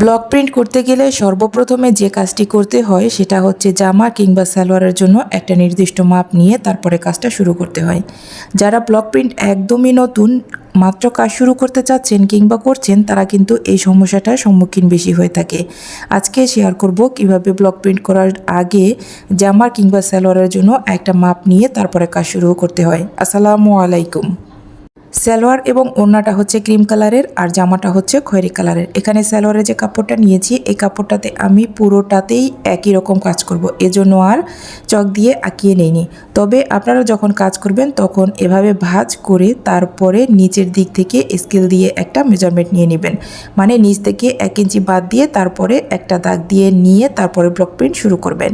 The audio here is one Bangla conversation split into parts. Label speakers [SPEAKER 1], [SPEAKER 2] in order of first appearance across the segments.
[SPEAKER 1] ব্লক প্রিন্ট করতে গেলে সর্বপ্রথমে যে কাজটি করতে হয় সেটা হচ্ছে জামা কিংবা সালোয়ারের জন্য একটা নির্দিষ্ট মাপ নিয়ে তারপরে কাজটা শুরু করতে হয়। যারা ব্লক প্রিন্ট একদমই নতুন, মাত্র কাজ শুরু করতে চাচ্ছেন কিংবা করছেন, তারা কিন্তু এই সমস্যাটার সম্মুখীন বেশি হয়ে থাকে। আজকে শেয়ার করব কীভাবে ব্লক প্রিন্ট করার আগে জামা কিংবা সালোয়ারের জন্য একটা মাপ নিয়ে তারপরে কাজ শুরু করতে হয়। আসসালামু আলাইকুম। সালোয়ার এবং ওড়নাটা হচ্ছে ক্রিম কালারের আর জামাটা হচ্ছে খয়েরি কালারের। এখানে সালোয়ারের যে কাপড়টা নিয়েছি, এই কাপড়টাতে আমি পুরোটাতেই একই রকম কাজ করব। এজন্য আর চক দিয়ে আঁকিয়ে নেইনি। তবে আপনারা যখন কাজ করবেন, তখন এভাবে ভাঁজ করে তারপরে নিচের দিক থেকে স্কেল দিয়ে একটা মেজারমেন্ট নিয়ে নেবেন। মানে নিচ থেকে এক ইঞ্চি বাদ দিয়ে তারপরে একটা দাগ দিয়ে নিয়ে তারপরে ব্লক প্রিন্ট শুরু করবেন।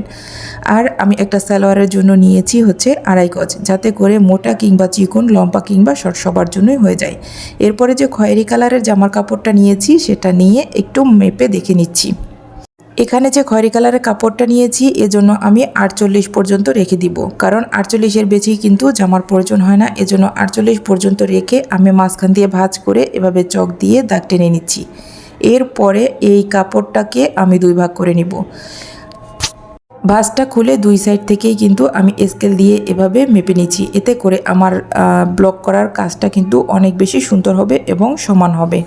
[SPEAKER 1] আর আমি একটা সালোয়ারের জন্য নিয়েছি হচ্ছে আড়াই গজ। যাতে করে মোটা কিংবা চিকন, লম্বা কিংবা শর্ট সবার জন্যই হয়ে যায়। এরপরে যে খয়েরি কালারের জামার কাপড়টা নিয়েছি, সেটা নিয়ে একটু মেপে দেখে নিচ্ছি। এখানে যে খয়েরি কালারের কাপড়টা নিয়েছি, এজন্য আমি আটচল্লিশ পর্যন্ত রেখে দিব। কারণ আটচল্লিশের বেশি কিন্তু জামার প্রয়োজন হয় না। এজন্য আটচল্লিশ পর্যন্ত রেখে আমি মাঝখান দিয়ে ভাজ করে এভাবে চক দিয়ে দাগ টেনে নিচ্ছি। এরপরে এই কাপড়টাকে আমি দুই ভাগ করে নিব। ভাঁজটা খুলে দুই সাইড থেকেই কিন্তু আমি স্কেল দিয়ে এভাবে মেপে নিচ্ছি। এতে করে আমার ব্লক করার কাজটা কিন্তু অনেক বেশি সুন্দর হবে এবং সমান হবে।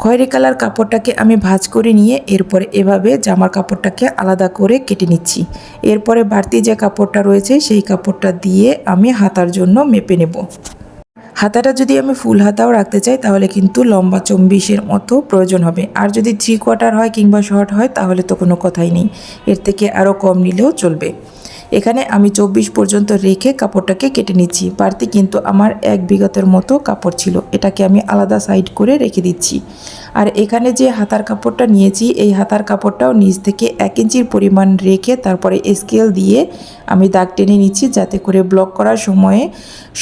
[SPEAKER 1] খয়েরি কালার কাপড়টাকে আমি ভাঁজ করে নিয়ে এরপরে এভাবে জামার কাপড়টাকে আলাদা করে কেটে নিচ্ছি। এরপরে বাড়তি যে কাপড়টা রয়েছে সেই কাপড়টা দিয়ে আমি হাতার জন্য মেপে নেব। হাতাটা যদি আমি ফুল হাতাও রাখতে চাই, তাহলে কিন্তু লম্বা চব্বিশের মতো প্রয়োজন হবে। আর যদি থ্রি কোয়ার্টার হয় কিংবা শর্ট হয়, তাহলে তো কোনো কথাই নেই। এর থেকে আরও কম নিলেও চলবে। এখানে আমি চব্বিশ পর্যন্ত রেখে কাপড়টাকে কেটে নিচ্ছি। বাড়তি কিন্তু আমার এক বিঘাতের মতো কাপড় ছিল। এটাকে আমি আলাদা সাইড করে রেখে দিচ্ছি। আর এখানে যে হাতার কাপড়টা নিয়েছি, এই হাতার কাপড়টাও নিচ থেকে এক ইঞ্চির পরিমাণ রেখে তারপরে স্কেল দিয়ে আমি দাগ টেনে নিচ্ছি যাতে করে ব্লক করার সময়ে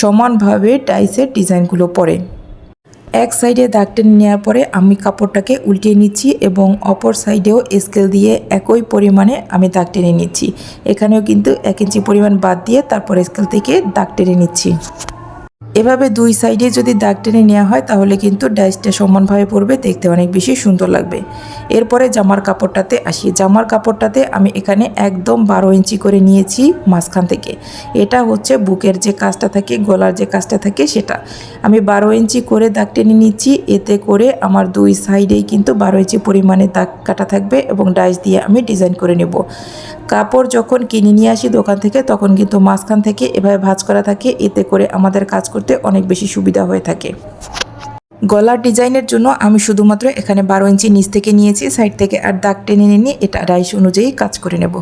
[SPEAKER 1] সমানভাবে টাইসের ডিজাইনগুলো পড়ে। এক সাইডে দাগ টেনে নেওয়ার পরে আমি কাপড়টাকে উল্টিয়ে নিচ্ছি এবং অপর সাইডেও স্কেল দিয়ে একই পরিমাণে আমি দাগ টেনে নিচ্ছি। এখানেও কিন্তু এক ইঞ্চি পরিমাণ বাদ দিয়ে তারপর স্কেল থেকে দাগ টেনে নিচ্ছি। এভাবে দুই সাইডে যদি দাগ টেনে নেওয়া হয়, তাহলে কিন্তু ডাইসটা সমানভাবে পড়বে, দেখতে অনেক বেশি সুন্দর লাগবে। এরপরে জামার কাপড়টাতে আসি। জামার কাপড়টাতে আমি এখানে একদম বারো ইঞ্চি করে নিয়েছি মাঝখান থেকে। এটা হচ্ছে বুকের যে কাজটা থাকে, গলার যে কাজটা থাকে সেটা। আমি বারো ইঞ্চি করে দাগ টেনে নিচ্ছি এতে করে আমার দুই সাইডেই কিন্তু বারো ইঞ্চি পরিমাণে দাগ কাটা থাকবে এবং ডাইস দিয়ে আমি ডিজাইন করে নেব। কাপড় যখন কিনে নিয়ে আসি দোকান থেকে, তখন কিন্তু মাঝখান থেকে এভাবে ভাজ করা থাকে। এতে করে আমাদের কাজ করতে অনেক বেশি সুবিধা হয়ে থাকে। গলার ডিজাইনের জন্য আমি শুধুমাত্র এখানে বারো ইঞ্চি নিচ থেকে নিয়েছি, সাইড থেকে আর দাগ টেনে নিয়ে এটা রাইস অনুযায়ী কাজ করে নেব।